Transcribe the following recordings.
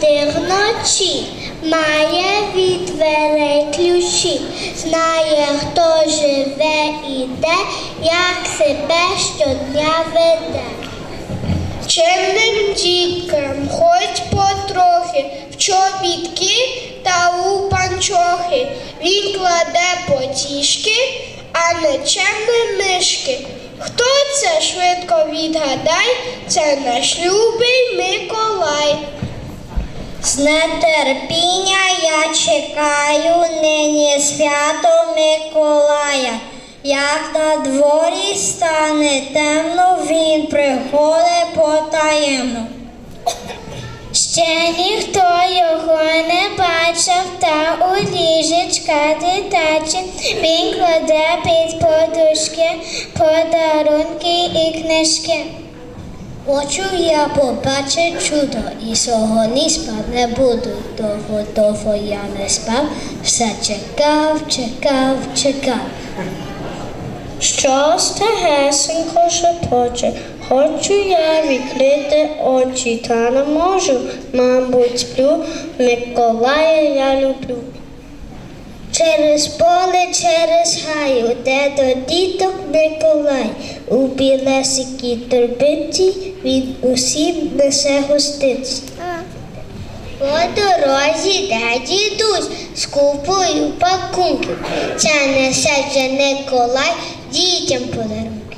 завжди вночі, має від дверей ключі, знає, хто живе і де, як себе щодня веде. Чемним діткам хоч потрохи, в чобітки та у панчохи. Він кладе потішки, а не чемні мишки. Хто це швидко відгадай? Це наш любий Миколай. З нетерпіння я чекаю нині свято Миколая. Як на дворі стане темно, він приходить потаємно. Ще ніхто його не бачив, та у ліжечка дитяче він кладе під подушки, подарунки і книжки. Хочу я побачити чудо, і сьогодні спав не буду. Довго, довго я не спав, все чекав, чекав, чекав. Щось тихесенько шепоче, хочу я відкрити очі, та не можу, мабуть, сплю, Миколая я люблю. Через поле, через гаю, де до діток Миколай, у білесикій торбиці він усім несе гостинці. По дорозі де дідусь з купою пакунків. Це несе вже Миколай дітям подарунки.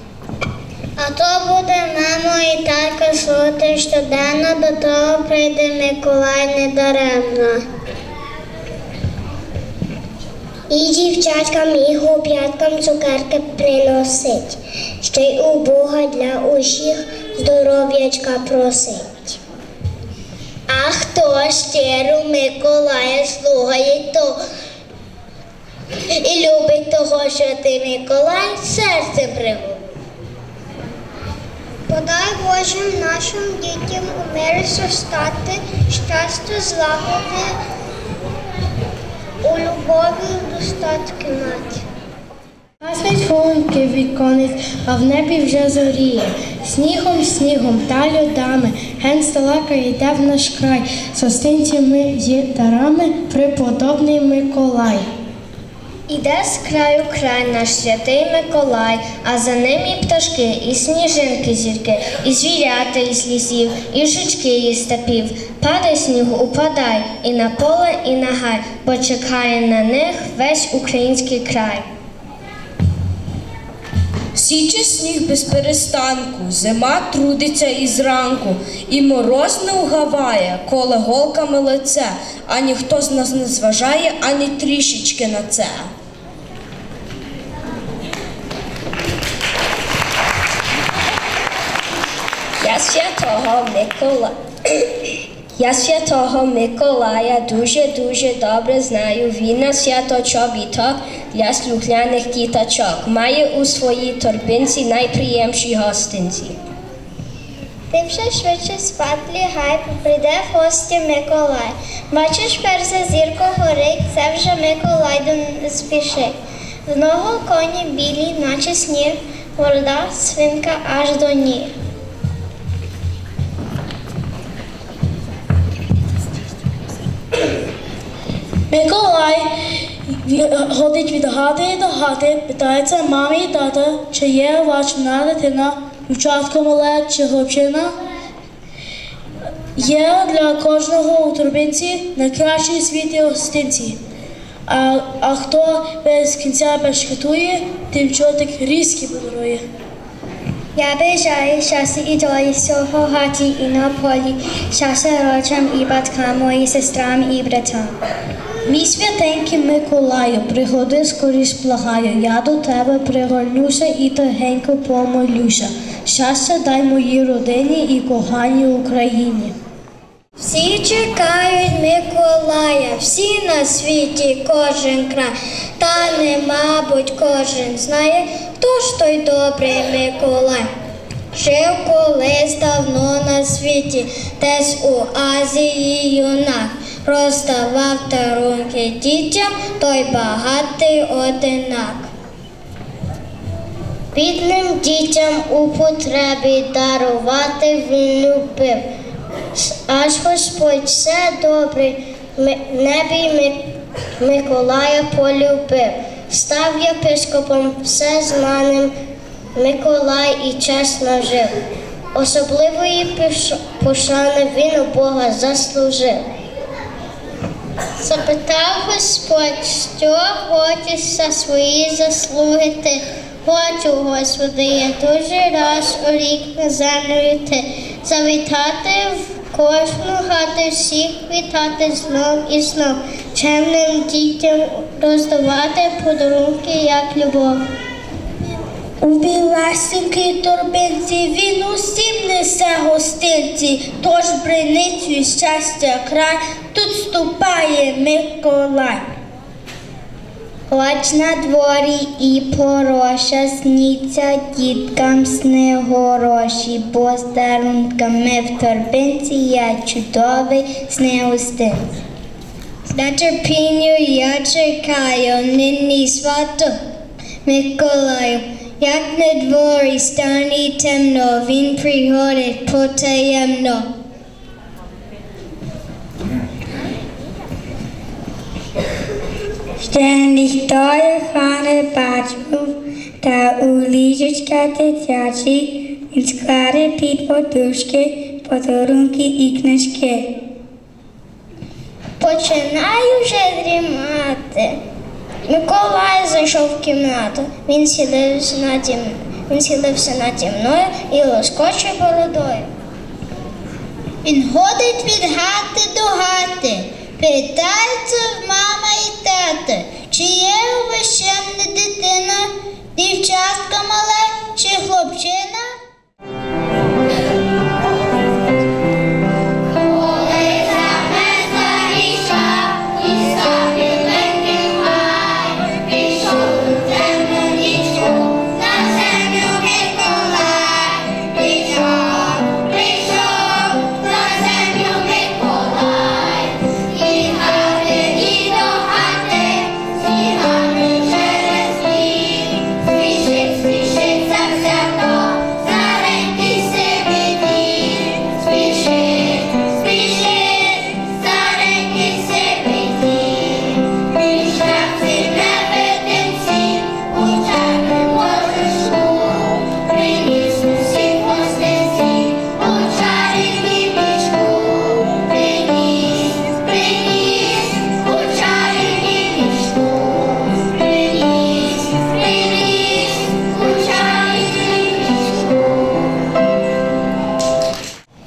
А то буде мамо і тато слути щоденно, до того прийде Миколай недаремно. І дівчаткам, і хлоп'яткам цукерки приносить, ще й у Бога для усіх здоров'ячка просить. А хто щиро Миколая слухає, то і любить того, що ти Миколай серцем пригуб. Подай Божим нашим дітям у мирі зростати, щастя, злагоди, у любові достатки мати. Гаснуть хвилинки віконець, а в небі вже зоріє. Снігом, снігом та льодами, ген сталака йде в наш край, состинцями є дарами, преподобний Миколай. Іде з краю край наш святий Миколай, а за ним і пташки, і сніжинки зірки, і звірята із лісів, і жучки із степів. Падай снігу, упадай, і на поле, і на гай, бо чекає на них весь український край. Січе сніг без перестанку, зима трудиться із ранку, і мороз не угаває, коле голками лице, а ніхто з нас не зважає ані трішечки на це. Я святого Микола. Я святого Миколая дуже-дуже добре знаю. Він на свято чобіток для слухняних діточок. Має у своїй торбинці найприємші гостинці. Ти вже швидше спати лягай, прийде в гості Миколай. Бачиш, перша зірка горить, це вже Миколай спішить. В ногу коні білі, наче сніг, ворда свинка аж до ніг. Миколай ходить від хати до хати, питається мамі і тата, чи є ваша дитина, дівчатко мале чи хлопчина. Є для кожного у турбинці найкращі світі гостинці. А, а хто без кінця бешкетує, тим чотик різкі подарує. Я бажаю щастя і долі всього хаті і на полі, щастя рочам і батькам, і сестрам і братам. Мій святенький Миколаю, пригоди скоріш благаю, я до тебе пригорнуся і тихенько помолюся. Щастя дай моїй родині і коханій Україні. Всі чекають Миколая, всі на світі, кожен край. Та не, мабуть, кожен знає, хто ж той добрий Миколай. Жив колись давно на світі, десь у Азії юнак. Роздавав дарунки дітям, той багатий одинак. Бідним дітям у потребі дарувати він любив. Аж Господь все добре небі Миколая полюбив. став єпископом, все з маним Миколай і чесно жив. Особливої пошани він у Бога заслужив. Запитав Господь, що хочеш за свої заслуги ти. Хочу, Господи, я дуже раз у рік на землю йти, завітати в кожну хату, всіх вітати знов і знов, чемним дітям роздавати подарунки, як любов. У біласенькій торбинці він усім несе гостинці, тож бриницю щастя край тут ступає Миколай. Хоч на дворі і пороша сніться діткам сни гороші, бо з дарунками в торбинці є чудовий снеустинці. З нетерпінню я чекаю нині свято Миколаю. Як на дворі стане темно, він приходить потаємно. Ще ніхто його не бачив, та у ліжечка дитячі він складе під подушки, подарунки і книжки. Починаю вже дрімати. Миколай зайшов в кімнату. Він сілився наді, він сілився наді мною і лоскоче бородою. Він ходить від хати до хати, питається в мама і тата,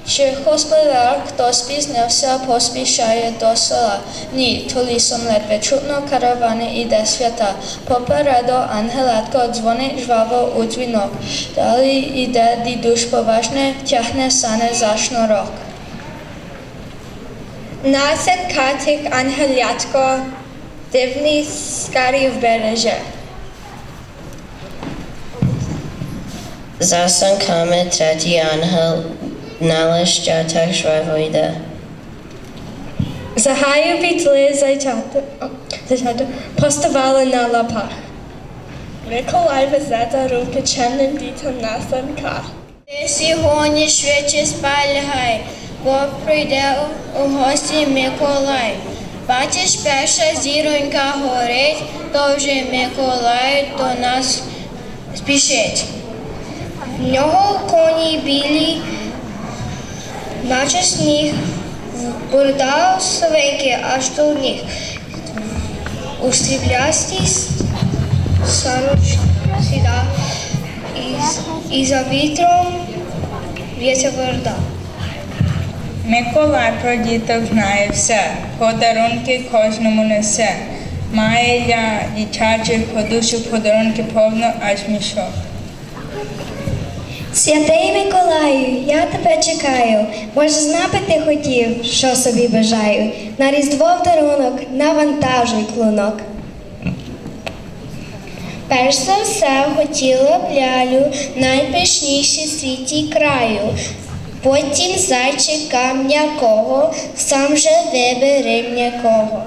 Чи господар, хто спізнився, поспішає до села? Ні, то лісом ледве чутно каравани іде свята. Попереду ангелятко дзвонить жваво у дзвінок. Далі іде дідуш поважне, тягне сани за шнурок. Насен катик ангелятко, дивний скарів береже. За санками третій ангел налищата швидко йде. Загаю вітли зайчата, зайчата поставали на лапах. Миколай везе дарунки чемним дітям на санках. Ти сьогодні швидше спалягай, бо прийде у, у гості Миколай. Бачиш, перша зіронька горить, то вже Миколай до нас спішить. В нього коні білі, наче сніг, борода свинки аж до ніг. У сріблястій сорочці сіда, і, і за вітром в'ється вода. Миколай про діток знає все, подарунки кожному несе. Має для дитячих подушок подарунки повно аж мішок. Святий Миколаю, я тебе чекаю. Може, знати ти хотів, що собі бажаю. На різдво в дарунок навантажуй клунок. Перш за все хотіла б лялю найпишніші світі краю. Потім зайчика м'якого, сам же вибери м'якого.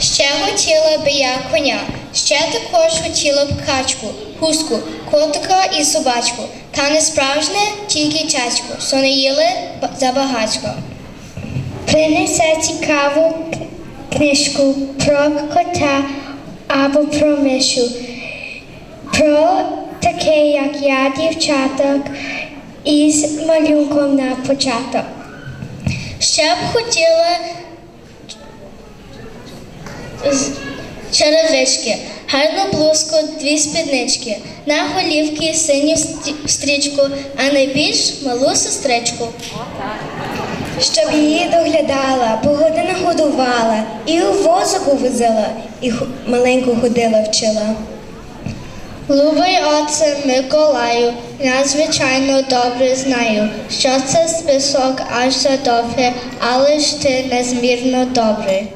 Ще хотіла б я коня, ще також хотіла б качку, гуску, котика і собачку. Та не справжнє, тільки чачку, що не їли ба- забагачко. Принесе цікаву книжку про кота, або про мишу. Про таке, як я, дівчаток, із малюнком на початок. Ще б хотіла черевички, гарну блузку, дві спіднички, на голівки синю стрічку, а найбільш малу сестричку. Щоб її доглядала, погодина годувала, і у возику возила, і маленьку ходила вчила. Любий отце Миколаю, я звичайно добре знаю, що це список аж за довге, але ж ти незмірно добрий.